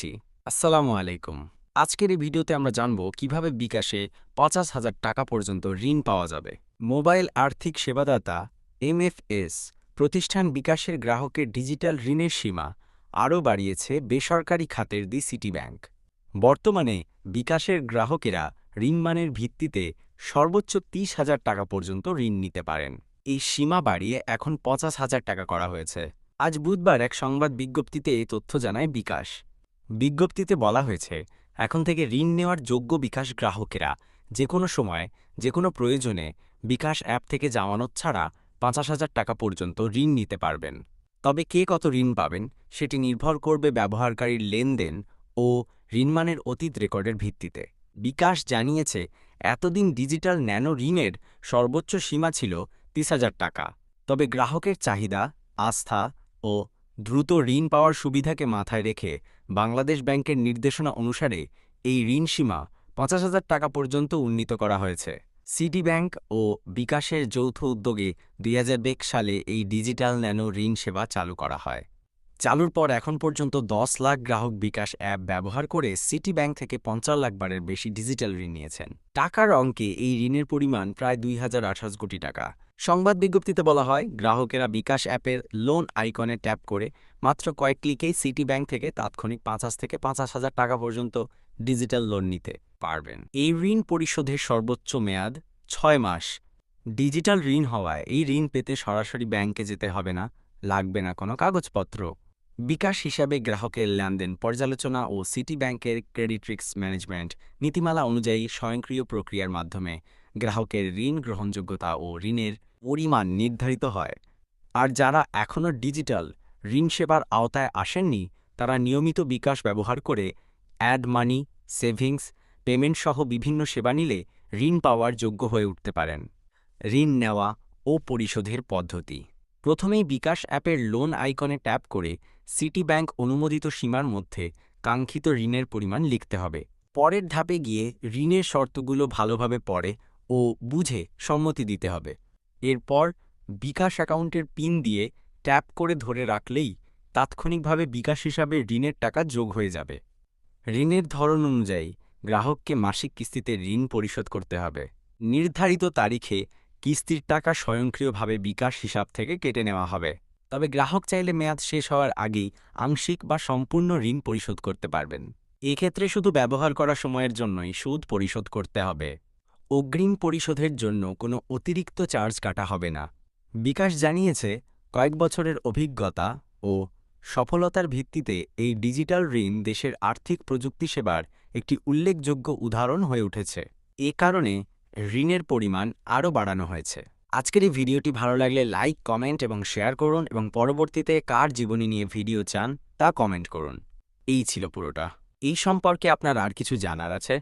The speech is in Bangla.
করছি আসসালামু আলাইকুম। আজকের এই ভিডিওতে আমরা জানব কীভাবে বিকাশে পঞ্চাশ হাজার টাকা পর্যন্ত ঋণ পাওয়া যাবে। মোবাইল আর্থিক সেবাদাতা এমএফএস প্রতিষ্ঠান বিকাশের গ্রাহকের ডিজিটাল ঋণের সীমা আরও বাড়িয়েছে বেসরকারি খাতের দি সিটি ব্যাংক। বর্তমানে বিকাশের গ্রাহকেরা ঋণমানের ভিত্তিতে সর্বোচ্চ তিরিশ হাজার টাকা পর্যন্ত ঋণ নিতে পারেন। এই সীমা বাড়িয়ে এখন পঞ্চাশ হাজার টাকা করা হয়েছে। আজ বুধবার এক সংবাদ বিজ্ঞপ্তিতে এই তথ্য জানায় বিকাশ। বিজ্ঞপ্তিতে বলা হয়েছে, এখন থেকে ঋণ নেওয়ার যোগ্য বিকাশ গ্রাহকেরা যে কোনো সময় যে কোনো প্রয়োজনে বিকাশ অ্যাপ থেকে জামানত ছাড়া পঞ্চাশ হাজার টাকা পর্যন্ত ঋণ নিতে পারবেন। তবে কে কত ঋণ পাবেন সেটি নির্ভর করবে ব্যবহারকারীর লেনদেন ও ঋণমানের অতীত রেকর্ডের ভিত্তিতে। বিকাশ জানিয়েছে, এতদিন ডিজিটাল ন্যানো ঋণের সর্বোচ্চ সীমা ছিল তিরিশ টাকা। তবে গ্রাহকের চাহিদা, আস্থা ও দ্রুত ঋণ পাওয়ার সুবিধাকে মাথায় রেখে বাংলাদেশ ব্যাংকের নির্দেশনা অনুসারে এই ঋণ সীমা পঞ্চাশ হাজার টাকা পর্যন্ত উন্নীত করা হয়েছে। সিটি ব্যাংক ও বিকাশের যৌথ উদ্যোগে দুই সালে এই ডিজিটাল ন্যানো ঋণ সেবা চালু করা হয়। চালুর পর এখন পর্যন্ত দশ লাখ গ্রাহক বিকাশ অ্যাপ ব্যবহার করে সিটি ব্যাংক থেকে পঞ্চাশ লাখ বারের বেশি ডিজিটাল ঋণ নিয়েছেন। টাকার অঙ্কে এই ঋণের পরিমাণ প্রায় দুই হাজার আঠাশ কোটি টাকা। সংবাদ বিজ্ঞপ্তিতে বলা হয়, গ্রাহকেরা বিকাশ অ্যাপের লোন আইকনে ট্যাপ করে মাত্র কয়েক ক্লিকেই সিটি ব্যাংক থেকে তাৎক্ষণিক পাঁচাশ থেকে পঞ্চাশ হাজার টাকা পর্যন্ত ডিজিটাল লোন নিতে পারবেন। এই ঋণ পরিশোধের সর্বোচ্চ মেয়াদ ছয় মাস। ডিজিটাল ঋণ হওয়ায় এই ঋণ পেতে সরাসরি ব্যাংকে যেতে হবে না, লাগবে না কোনো কাগজপত্র। বিকাশ হিসাবে গ্রাহকের লেনদেন পর্যালোচনা ও সিটি ব্যাংকের ক্রেডিট রিক্স ম্যানেজমেন্ট নীতিমালা অনুযায়ী স্বয়ংক্রিয় প্রক্রিয়ার মাধ্যমে গ্রাহকের ঋণ গ্রহণযোগ্যতা ও ঋণের পরিমাণ নির্ধারিত হয়। আর যারা এখনও ডিজিটাল ঋণ সেবার আওতায় আসেননি, তারা নিয়মিত বিকাশ ব্যবহার করে অ্যাড মানি, সেভিংস পেমেন্ট সহ বিভিন্ন সেবা নিলে ঋণ পাওয়ার যোগ্য হয়ে উঠতে পারেন। ঋণ নেওয়া ও পরিশোধের পদ্ধতি প্রথমেই বিকাশ অ্যাপের লোন আইকনে ট্যাপ করে সিটি ব্যাংক অনুমোদিত সীমার মধ্যে কাঙ্ক্ষিত ঋণের পরিমাণ লিখতে হবে। পরের ধাপে গিয়ে ঋণের শর্তগুলো ভালোভাবে পড়ে ও বুঝে সম্মতি দিতে হবে। এরপর বিকাশ অ্যাকাউন্টের পিন দিয়ে ট্যাপ করে ধরে রাখলেই তাৎক্ষণিকভাবে বিকাশ হিসাবে ঋণের টাকা যোগ হয়ে যাবে। ঋণের ধরন অনুযায়ী গ্রাহককে মাসিক কিস্তিতে ঋণ পরিশোধ করতে হবে। নির্ধারিত তারিখে কিস্তির টাকা স্বয়ংক্রিয়ভাবে বিকাশ হিসাব থেকে কেটে নেওয়া হবে। তবে গ্রাহক চাইলে মেয়াদ শেষ হওয়ার আগেই আংশিক বা সম্পূর্ণ ঋণ পরিশোধ করতে পারবেন। এক্ষেত্রে শুধু ব্যবহার করা সময়ের জন্যই সুদ পরিশোধ করতে হবে। অগ্রিম পরিশোধের জন্য কোনো অতিরিক্ত চার্জ কাটা হবে না। বিকাশ জানিয়েছে, কয়েক বছরের অভিজ্ঞতা ও সফলতার ভিত্তিতে এই ডিজিটাল ঋণ দেশের আর্থিক প্রযুক্তি সেবার একটি উল্লেখযোগ্য উদাহরণ হয়ে উঠেছে। এ কারণে ঋণের পরিমাণ আরও বাড়ানো হয়েছে। আজকের এই ভিডিওটি ভালো লাগলে লাইক, কমেন্ট এবং শেয়ার করুন এবং পরবর্তীতে কার জীবনী নিয়ে ভিডিও চান তা কমেন্ট করুন। এই ছিল পুরোটা। এই সম্পর্কে আপনার আর কিছু জানার আছে?